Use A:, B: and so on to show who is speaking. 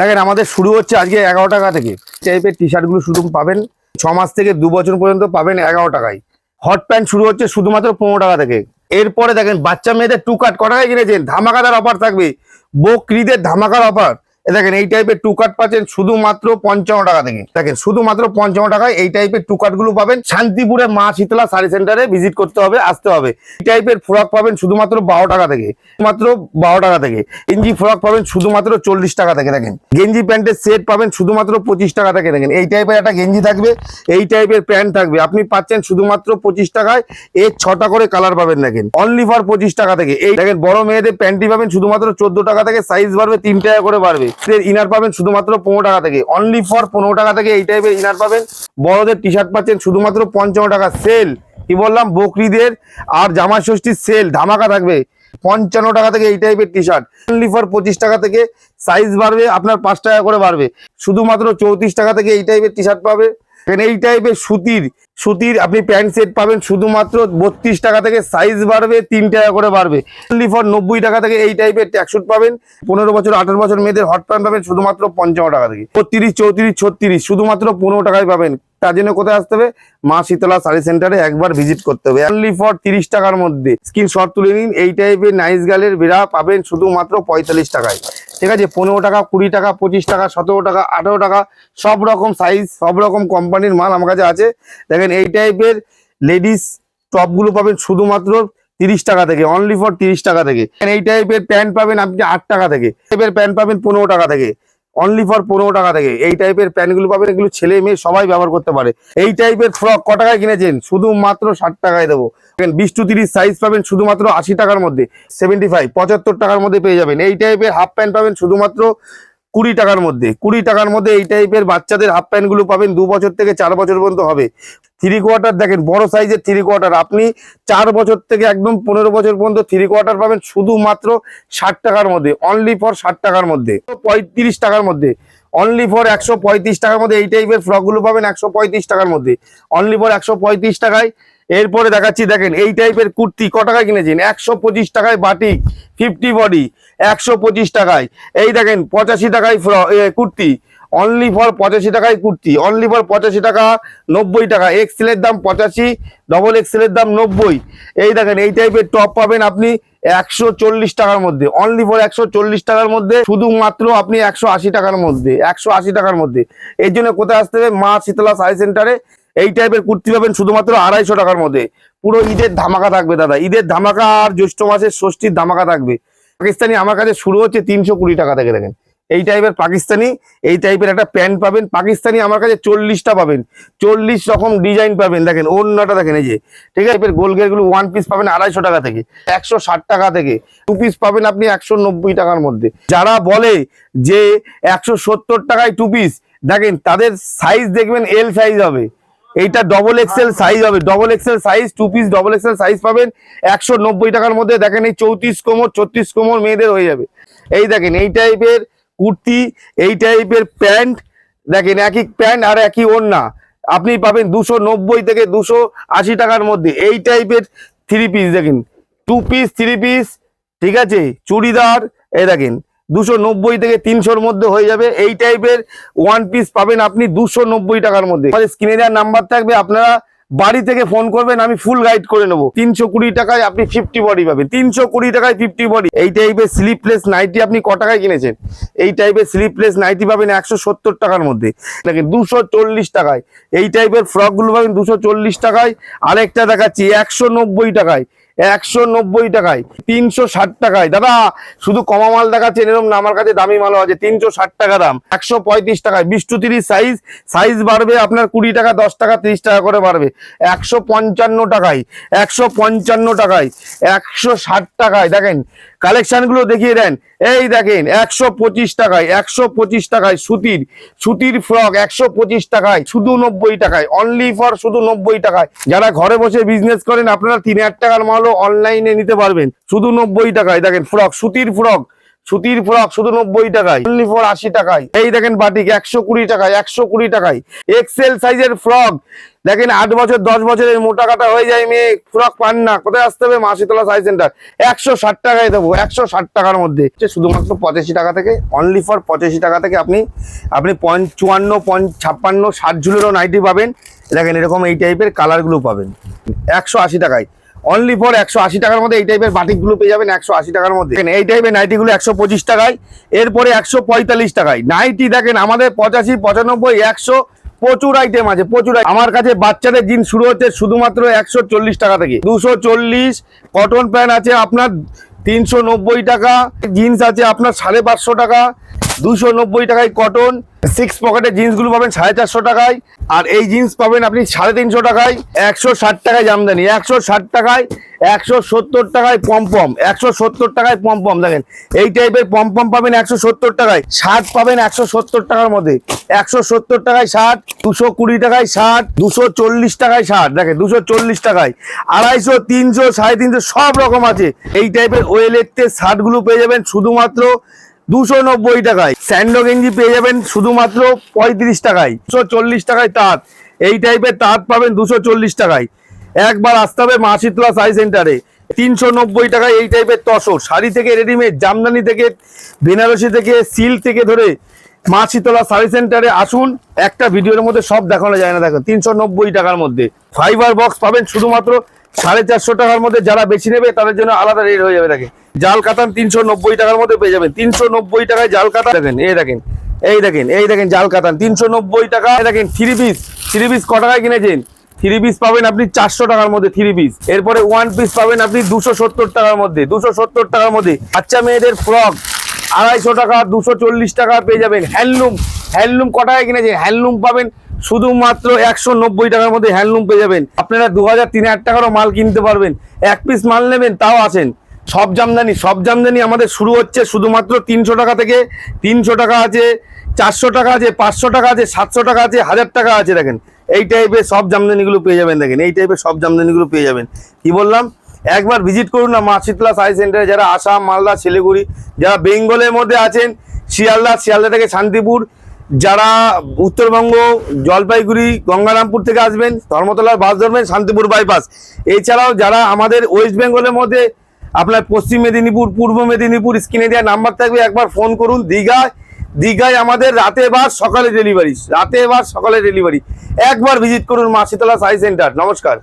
A: দেখেন, আমাদের শুরু হচ্ছে আজকে এগারো টাকা থেকে। টাইপের টি শার্টগুলো শুধু পাবেন, ছ মাস থেকে দু বছর পর্যন্ত পাবেন এগারো টাকায়। হট প্যান্ট শুরু হচ্ছে শুধুমাত্র পনেরো টাকা থেকে। এরপরে দেখেন, বাচ্চা মেয়েদের টু কাট কটাকায় কিনেছেন? ধামাকাদার অফার থাকবে। বকরিদের ধামাকার অফার দেখেন, এই টাইপের টু কাট পাচ্ছেন শুধুমাত্র পঞ্চান্ন টাকা থেকে। দেখেন, শুধুমাত্র পঞ্চান্ন টাকায় এই টাইপের টু কাটগুলো পাবেন। শান্তিপুরে মা শীতলা শাড়ি সেন্টারে ভিজিট করতে হবে, আসতে হবে। এই টাইপের ফ্রক পাবেন শুধুমাত্র বারো টাকা থেকে। মাত্র বারো টাকা থেকে। গেঞ্জি ফ্রক পাবেন শুধুমাত্র চল্লিশ টাকা থেকে, দেখেন। গেঞ্জি প্যান্টের সেট পাবেন শুধুমাত্র পঁচিশ টাকা থেকে, দেখেন। এই টাইপের একটা গেঞ্জি থাকবে, এই টাইপের প্যান্ট থাকবে। আপনি পাচ্ছেন শুধুমাত্র পঁচিশ টাকায়, এর ছটা করে কালার পাবেন, দেখেন। অনলি ফর পঁচিশ টাকা থেকে। এই দেখেন, বড় মেয়েদের প্যান্টটি পাবেন শুধুমাত্র চোদ্দ টাকা থেকে সাইজ বাড়বে, তিন টাকা করে বাড়বে। ইনার পাবেন শুধুমাত্র পনেরো টাকা থেকে। অনলি ফর পনেরো টাকা থেকে এই টাইপের ইনার পাবেন। বড়দের টি শার্ট পাচ্ছেন শুধুমাত্র পঞ্চান্ন টাকা সেল কি বললাম? বকরিদের আর জামা ষষ্ঠীর সেল ধামাকা থাকবে। পঞ্চান্ন টাকা থেকে এই টাইপের টি শার্ট অনলি ফর পঁচিশ টাকা থেকে সাইজ বাড়বে, আপনার পাঁচ টাকা করে বাড়বে। শুধুমাত্র চৌত্রিশ টাকা থেকে এই টাইপের টি শার্ট পাবে। এই টাইপের সুতির সুতির আপনি প্যান্ট সেট পাবেন শুধুমাত্র বত্রিশ টাকা থেকে সাইজ বাড়বে, তিন টাকা করে বাড়বে। অনলি ফর নব্বই টাকা থেকে এই টাইপের ট্যাক্সুট পাবেন। পনেরো বছর, আঠারো বছর মেয়েদের হট প্যান্ট পাবেন শুধুমাত্র পঞ্চান্ন টাকা থেকে। বত্রিশ, চৌত্রিশ, ছত্রিশ, শুধুমাত্র পনেরো টাকায় পাবেন। তার জন্য কোথায় আসতে হবে? মা শীতলা শাড়ি সেন্টারে একবার ভিজিট করতে হবে। অনলি ফর তিরিশ টাকার মধ্যে। স্ক্রিন শট তুলে নিন। এই টাইপের নাইস গালের বেড়া পাবেন শুধুমাত্র পঁয়তাল্লিশ টাকায়। ঠিক আছে? পনেরো টাকা, কুড়ি টাকা, পঁচিশ টাকা, সতেরো টাকা, আঠেরো টাকা, সব রকম সাইজ সব রকম কোম্পানির মাল আমার কাছে আছে। দেখেন, এই টাইপের লেডিস টপগুলো পাবেন শুধুমাত্র তিরিশ টাকা থেকে অনলি ফর তিরিশ টাকা থেকে। এই টাইপের প্যান্ট পাবেন আপনি আট টাকা থেকে টাইপের প্যান্ট পাবেন পনেরো টাকা থেকে। অনলি ফর পনেরো টাকা থেকে। এই টাইপের প্যান্টগুলো পাবেন, এগুলো ছেলে মেয়ে সবাই ব্যবহার করতে পারে। এই টাইপের ফ্রক ক টাকায় কিনেছেন? শুধুমাত্র ষাট টাকায় দেবো। বিশ টু তিরিশ সাইজ পাবেন শুধুমাত্র আশি টাকার মধ্যে। সেভেন্টি ফাইভ পঁচাত্তর টাকার মধ্যে পেয়ে যাবেন। এই টাইপের হাফ প্যান্ট পাবেন শুধুমাত্র কুড়ি টাকার মধ্যে। কুড়ি টাকার মধ্যে এই টাইপের বাচ্চাদের হাফ প্যান্টগুলো পাবেন দু বছর থেকে চার বছর পর্যন্ত হবে। থ্রি কোয়ার্টার দেখেন বড় সাইজের থ্রি কোয়ার্টার আপনি চার বছর থেকে একদম পনেরো বছর পর্যন্ত থ্রি কোয়ার্টার পাবেন শুধুমাত্র ষাট টাকার মধ্যে অনলি ফর ষাট টাকার মধ্যে পঁয়ত্রিশ টাকার মধ্যে অনলি ফর একশো পঁয়ত্রিশ টাকার মধ্যে, এই টাইপের ফ্রকগুলো পাবেন একশো পঁয়ত্রিশ টাকার মধ্যে অনলি ফর একশো পঁয়ত্রিশ টাকায়। এরপরে দেখাচ্ছি, দেখেন এই টাইপের কুর্তি ক টাকায় কিনেছেন? একশো পঁচিশ টাকায় বাটিক ফিফটি বডি একশো পঁচিশ টাকায়। এই দেখেন, পঁচাশি টাকায় কুর্তি। অনলি ফর পঁচাশি টাকায় কুর্তি। অনলি ফর পঁচাশি টাকা, নব্বই টাকা। এক্সেলের দাম পঁচাশি ডবল এক্সেলের দাম নব্বই। এই দেখেন, এই টাইপের টপ পাবেন আপনি একশো চল্লিশ টাকার মধ্যে। অনলি ফর একশো চল্লিশ টাকার মধ্যে, শুধুমাত্র আপনি একশো আশি টাকার মধ্যে, একশো আশি টাকার মধ্যে। এই জন্য কোথায় আসতে হবে? মা শীতলা সাই সেন্টারে এই টাইপের কুর্তি পাবেন শুধুমাত্র আড়াইশো টাকার মধ্যে। পুরো ঈদের ধামাকা থাকবে দাদা। ঈদের ধামাকা আর জ্যৈষ্ঠ মাসের ষষ্ঠীর ধামাকা থাকবে। পাকিস্তানি আমার কাছে শুরু হচ্ছে তিনশো কুড়ি টাকা থেকে, দেখেন। এই টাইপের পাকিস্তানি, এই টাইপের একটা প্যান্ট পাবেন। পাকিস্তানি আমার কাছে চল্লিশটা পাবেন। চল্লিশ রকম ডিজাইন পাবেন। দেখেন, অন্যটা দেখেন, এই যে, ঠিক আছে? গোলগুলো ওয়ান পিস পাবেন আড়াইশো টাকা থেকে, একশো ষাট টাকা থেকে। টু পিস পাবেন আপনি একশো নব্বই টাকার মধ্যে। যারা বলে যে একশো সত্তর টাকায় টু পিস দেখেন, তাদের সাইজ দেখবেন এল সাইজ হবে। এইটা ডবল এক্সেল সাইজ হবে। Double XL size two piece double XL size পাবেন। একশো নব্বই টাকার মধ্যে, দেখেন, এই চৌত্রিশ কোমর, ছত্রিশ কোমর মেয়েদের হয়ে যাবে। এই দেখেন, এই টাইপের কুর্তি, এই টাইপের প্যান্ট, দেখেন একই প্যান্ট আর একই ওড়না। আপনি পাবেন দুশো নব্বই থেকে দুশো আশি টাকার মধ্যে। এই টাইপের থ্রি পিস দেখেন। টু পিস থ্রি পিস ঠিক আছে? চুড়িদার, এই দেখেন, দুশো নব্বই থেকে তিনশোর মধ্যে হয়ে যাবে। এই টাইপের ওয়ান পিস পাবেন আপনি দুশো নব্বই টাকার মধ্যে। স্ক্রিনে দেওয়ার নাম্বার থাকবে, আপনারা বাড়ি থেকে ফোন করবেন, আমি ফুল গাইড করে নেব। তিনশো কুড়ি টাকায় আপনি ফিফটি বডি পাবেন। তিনশো কুড়ি টাকায় ফিফটি বডি এই টাইপের স্লিপলেস নাইটি আপনি ক টাকায় কিনেছেন? এই টাইপের স্লিপলেস নাইটি পাবেন একশো সত্তর টাকার মধ্যে। নাকি দুশো চল্লিশ টাকায়। এই টাইপের ফ্রকগুলো পাবেন দুশো চল্লিশ টাকায়। আরেকটা দেখাচ্ছি, একশো নব্বই টাকায়। একশো নব্বই টাকায়, তিনশো ষাট টাকায়। দাদা, শুধু কমা মাল দেখাচ্ছেন এরকম না, আমার কাছে দামি মালও আছে, তিনশো ষাট টাকা দাম, একশো পঁয়ত্রিশ টাকায়। বিশ টু তিরিশ সাইজ সাইজ বাড়বে, আপনার কুড়ি টাকা, দশ টাকা, তিরিশ টাকা করে বাড়বে। একশো পঞ্চান্ন টাকায়, একশো পঞ্চান্ন টাকায়, একশো ষাট টাকায়। দেখেন কালেকশনগুলো দেখিয়ে দেন। এই দেখেন, একশো পঁচিশ টাকায়, একশো পঁচিশ টাকায় সুতির সুতির ফ্রক একশো পঁচিশ টাকায়, শুধু নব্বই টাকায় অনলি ফর শুধু নব্বই টাকায়। যারা ঘরে বসে বিজনেস করেন, আপনারা তিন হাজার টাকার মালও অনলাইনে নিতে পারবেন। শুধু নব্বই টাকায়, দেখেন, ফ্রক, সুতির ফ্রক সুতির ফ্রক শুধু নব্বই টাকায় অনলি ফর আশি টাকায়। এই দেখেন বাটিক, একশো কুড়ি টাকায়, একশো কুড়ি টাকায়। এক্সেল সাইজের ফ্রক। দেখেন আট বছর, দশ বছরের মোটা কাটা হয়ে যায় মেয়ে, ফ্রক পান না। কোথায় আসতে হবে? মাসিতলা সাইজ সেন্টার একশো ষাট টাকায় দেবো, একশো ষাট টাকার মধ্যে। শুধুমাত্র পঁচাশি টাকা থেকে অনলি ফর পঁচাশি টাকা থেকে আপনি আপনি পঞ্চ চুয়ান্ন পঞ্চ ছাপ্পান্ন, ষাট ঝুলেরও নাইটি পাবেন। দেখেন এরকম এই টাইপের কালারগুলো পাবেন। একশো আশি টাকায়। অনলি ফর একশো আশি টাকার মধ্যে এই টাইপের বাটিকগুলো পেয়ে যাবেন একশো আশি টাকার মধ্যে। এই টাইপের নাইটিগুলো একশো পঁচিশ টাকায়, এরপরে একশো পঁয়তাল্লিশ টাকায়। নাইটি দেখেন, আমাদের পঁচাশি, পঁচানব্বই, একশো, প্রচুর আইটেম আছে, প্রচুর। আমার কাছে বাচ্চাদের জিন্স শুরু হচ্ছে শুধুমাত্র একশো চল্লিশ টাকা থেকে। দুশো চল্লিশ কটন প্যান্ট আছে আপনার তিনশো নব্বই টাকা জিন্স আছে আপনার সাড়ে পাঁচশো টাকা, দুশো টাকায় কটন সিক্স পকেটের জিন্সগুলো পাবেন সাড়ে চারশো টাকায়, আর এই জিন্স পাবেন আপনি সাড়ে তিনশো টাকায়, একশো ষাট টাকায় জামদানি, একশো ষাট টাকায়, একশো সত্তর টাকায় পমপম, একশো সত্তর টাকায় পমপম, দেখেন, এই টাইপের পমপম পাবেন একশো সত্তর টাকায় শার্ট পাবেন একশো সত্তর টাকার মধ্যে, একশো সত্তর টাকায় শার্ট দুশো কুড়ি টাকায় শার্ট দুশো চল্লিশ টাকায় শার্ট দেখেন, দুশো চল্লিশ টাকায়, আড়াইশো, তিনশো, সাড়ে তিনশো, সব রকম আছে, এই টাইপের ওয়েলেটের শার্টগুলো পেয়ে যাবেন, শুধুমাত্র দুশো নব্বই টাকায়। স্যান্ডো গেঞ্জি পেয়ে যাবেন শুধুমাত্র পঁয়ত্রিশ টাকায়, দুশো চল্লিশ টাকায় তাঁত। এই টাইপের তাঁত পাবেন দুশো চল্লিশ টাকায়। একবার আসতে হবে মাসিতলা সাই সেন্টারে। তিনশো নব্বই টাকায় এই টাইপের তসর। শাড়ি থেকে রেডিমেড জামদানি থেকে, বেনারসি থেকে, সিল্ক থেকে ধরে মাছিতলা সারি সেন্টারে আসুন। একটা ভিডিওর মধ্যে সব দেখানো যায় না দেখো তিনশো টাকার মধ্যে। ফাইবার বক্স পাবেন শুধুমাত্র সাড়ে চারশো টাকার মধ্যে যারা বেশি নেবে, তাদের জন্য আলাদা রেট হয়ে যাবে, দেখেন। জাল কাতান তিনশো নব্বই টাকার মধ্যে পেয়ে যাবেন। তিনশো নব্বই টাকায় জাল কাতান দেখেন, এই দেখেন এই দেখেন এই দেখেন জাল কাতান। তিনশো নব্বই টাকা দেখেন থ্রি পিস থ্রি পিস ক টাকায় কিনেছেন? থ্রি পিস পাবেন আপনি চারশো টাকার মধ্যে থ্রি পিস এরপরে ওয়ান পিস পাবেন আপনি দুশো সত্তর টাকার মধ্যে। দুশো সত্তর টাকার মধ্যে বাচ্চা মেয়েদের ফ্রক আড়াইশো টাকা, দুশো চল্লিশ টাকা পেয়ে যাবেন। হ্যান্ডলুম হ্যান্ডলুম ক টাকায় কিনেছেন? হ্যান্ডলুম পাবেন শুধুমাত্র একশো নব্বই টাকার মধ্যে হ্যান্ডলুম পেয়ে যাবেন। আপনারা দু হাজার তিন হাজার টাকারও মাল কিনতে পারবেন। এক পিস মাল নেবেন, তাও আছেন। সব জামদানি সব জামদানি আমাদের শুরু হচ্ছে শুধুমাত্র তিনশো টাকা থেকে। তিনশো টাকা আছে, চারশো টাকা আছে, পাঁচশো টাকা আছে, সাতশো টাকা আছে, হাজার টাকা আছে, দেখেন। এই টাইপের সব জামদানিগুলো পেয়ে যাবেন, দেখেন। এই টাইপের সব জামদানিগুলো পেয়ে যাবেন। কি বললাম? একবার ভিজিট করুন না মা শীতলা সাই সেন্টারে যারা আসাম, মালদা, শিলিগুড়ি, যারা বেঙ্গলের মধ্যে আছেন, শিয়ালদা শিয়ালদা থেকে শান্তিপুর যারা উত্তরবঙ্গ, জলপাইগুড়ি, গঙ্গারামপুর থেকে আসবেন, ধর্মতলার বাস ধরবেন, শান্তিপুর বাইপাস এছাড়াও যারা আমাদের ওয়েস্ট বেঙ্গলের মধ্যে, আপনার পশ্চিম মেদিনীপুর, পূর্ব মেদিনীপুর স্ক্রিনে দেওয়া নাম্বার থাকবে, একবার ফোন করুন। দীঘায় দীঘায় আমাদের রাতে বাস সকালে ডেলিভারি রাতে বাস সকালে ডেলিভারি একবার ভিজিট করুন মা শীতলা সাই সেন্টার নমস্কার।